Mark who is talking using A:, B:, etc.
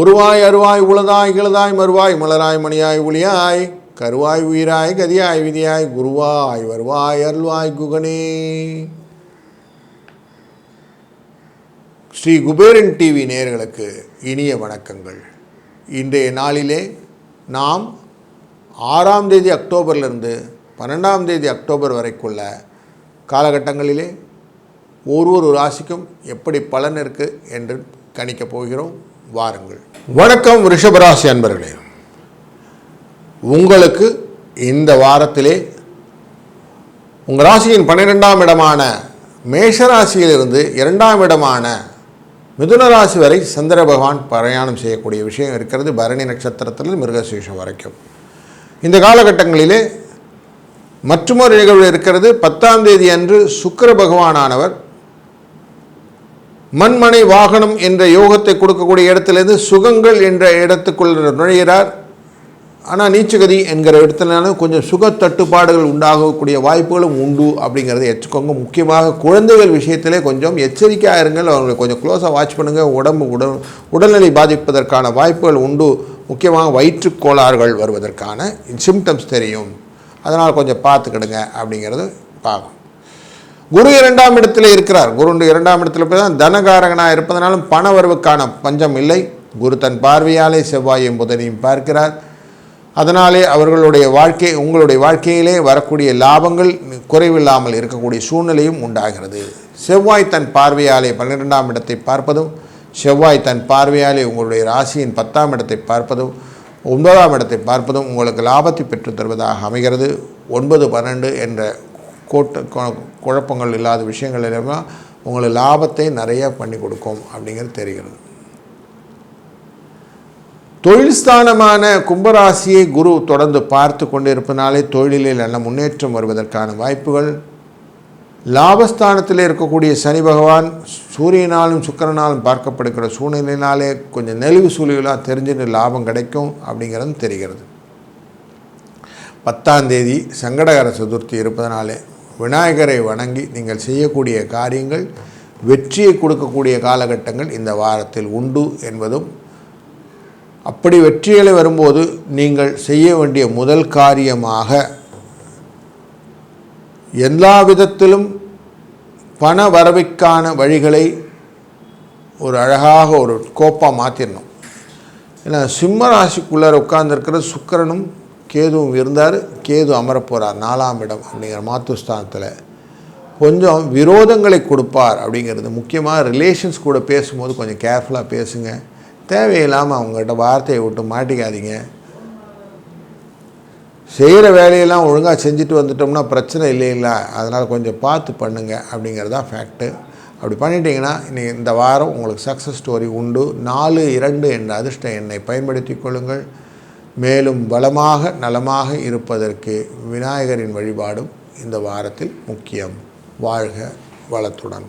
A: உருவாய் அருவாய் உளதாய் கிளதாய் மறுவாய் மலராய் மணியாய் ஒளியாய் கருவாய் உயிராய் கதியாய் விதியாய் குருவாய் வருவாய் அருள்வாய் குகனே. ஸ்ரீ குபேரன் டிவி நேர்களுக்கு இனிய வணக்கங்கள். இன்றைய நாளிலே நாம் ஆறாம் தேதி அக்டோபர்லேருந்து பன்னெண்டாம் தேதி அக்டோபர் வரைக்குள்ள காலகட்டங்களிலே ஒரு ஒரு ராசிக்கும் எப்படி பலன் இருக்குது என்று கணிக்கப் போகிறோம். வாருங்கள். வணக்கம் ரிஷபராசி அன்பர்களே. உங்களுக்கு இந்த வாரத்திலே உங்கள் ராசியின் பன்னிரெண்டாம் இடமான மேஷராசியிலிருந்து இரண்டாம் இடமான மிதுன ராசி வரை சந்திர பகவான் பிரயாணம் செய்யக்கூடிய விஷயம் இருக்கிறது. பரணி நட்சத்திரத்தில் மிருகசீஷம் வரைக்கும். இந்த காலகட்டங்களிலே மற்றொரு நிகழ்வு இருக்கிறது. பத்தாம் தேதி அன்று சுக்கர பகவானானவர் மண்மனை வாகனம் என்ற யோகத்தை கொடுக்கக்கூடிய இடத்திலிருந்து சுகங்கள் என்ற இடத்துக்குள் நுழைகிறார். ஆனால் நீச்சகதி என்கிற இடத்துல கொஞ்சம் சுக தட்டுப்பாடுகள் உண்டாகக்கூடிய வாய்ப்புகளும் உண்டு அப்படிங்கிறத எச்சுக்கோங்க முக்கியமாக குழந்தைகள் விஷயத்திலே கொஞ்சம் எச்சரிக்கையாக இருங்கள். அவங்களை கொஞ்சம் க்ளோஸாக வாட்ச் பண்ணுங்கள் உடம்பு உடல் உடல்நிலை பாதிப்பதற்கான வாய்ப்புகள் உண்டு. முக்கியமாக வயிற்றுக் கோளாறுகள் வருவதற்கான சிம்டம்ஸ் தெரியும். அதனால் கொஞ்சம் பார்த்துக்கிடுங்க அப்படிங்கிறது பார்க்கும் குரு இரண்டாம் இடத்துல இருக்கிறார். குரு இரண்டாம் இடத்துல போய் தான் தனகாரகனாக இருப்பதனாலும் பண வரவுக்கான பஞ்சம் இல்லை. குரு தன் பார்வையாலே செவ்வாயும் புதனையும் பார்க்கிறார். அதனாலே அவர்களுடைய வாழ்க்கை உங்களுடைய வாழ்க்கையிலே வரக்கூடிய லாபங்கள் குறைவில்லாமல் இருக்கக்கூடிய சூழ்நிலையும் உண்டாகிறது. செவ்வாய் தன் பார்வையாலே பன்னிரெண்டாம் இடத்தை பார்ப்பதும் செவ்வாய் தன் பார்வையாலே உங்களுடைய ராசியின் பத்தாம் இடத்தை பார்ப்பதும் ஒன்பதாம் இடத்தை பார்ப்பதும் உங்களுக்கு லாபத்தை பெற்றுத் தருவதாக அமைகிறது. ஒன்பது பன்னெண்டு என்ற கோட்டு கு- குழப்பங்கள் இல்லாத விஷயங்கள் எல்லாமே உங்களுக்கு லாபத்தை நிறைய பண்ணி கொடுக்கும் அப்படிங்கிறது தெரிகிறது. தொழில் ஸ்தானமான கும்பராசியை குரு தொடர்ந்து பார்த்து கொண்டிருப்பதனாலே தொழிலில் நல்ல முன்னேற்றம் வருவதற்கான வாய்ப்புகள் லாபஸ்தானத்தில் இருக்கக்கூடிய சனி பகவான் சூரியனாலும் சுக்கிரனாலும் பார்க்கப்படுகிற சூழ்நிலையினாலே கொஞ்சம் நெளிவு சூழ்நிலாம் தெரிஞ்சு லாபம் கிடைக்கும் அப்படிங்கிறது தெரிகிறது. பத்தாம் தேதி சங்கடகர சதுர்த்தி இருப்பதனாலே விநாயகரை வணங்கி நீங்கள் செய்யக்கூடிய காரியங்கள் வெற்றியை கொடுக்கக்கூடிய காலகட்டங்கள் இந்த வாரத்தில் உண்டு என்பதும் அப்படி வெற்றிகளை வரும்போது நீங்கள் செய்ய வேண்டிய முதல் காரியமாக எல்லா விதத்திலும் பண வரவைக்கான வழிகளை ஒரு அழகாக ஒரு கோப்பாக மாற்றிடணும் ஏன்னா சிம்ம ராசிக்குள்ளார உட்கார்ந்துருக்கிற சுக்கிரனும் கேதுவும் இருந்தார். கேது அமரப்போகிறார் நாலாம் இடம் அப்படிங்கிற மாத்துஸ்தானத்தில். கொஞ்சம் விரோதங்களை கொடுப்பார் அப்படிங்கிறது. முக்கியமாக ரிலேஷன்ஸ் கூட பேசும்போது கொஞ்சம் கேர்ஃபுல்லாக பேசுங்க. தேவையில்லாமல் அவங்ககிட்ட வார்த்தையை விட்டு மாட்டிக்காதீங்க. செய்கிற வேலையெல்லாம் ஒழுங்காக செஞ்சுட்டு வந்துட்டோம்னா பிரச்சனை இல்லைங்களா அதனால் கொஞ்சம் பார்த்து பண்ணுங்கள் அப்படிங்கிறது தான் ஃபேக்ட்டு அப்படி பண்ணிட்டீங்கன்னா இன்னைக்கு இந்த வாரம் உங்களுக்கு சக்ஸஸ் ஸ்டோரி உண்டு. நாலு இரண்டு என்ற அதிர்ஷ்ட எண்ணை பயன்படுத்தி கொள்ளுங்கள். மேலும் பலமாக நலமாக இருப்பதற்கு விநாயகரின் வழிபாடும் இந்த வாரத்தில் முக்கியம். வாழ்க வளத்துடன்.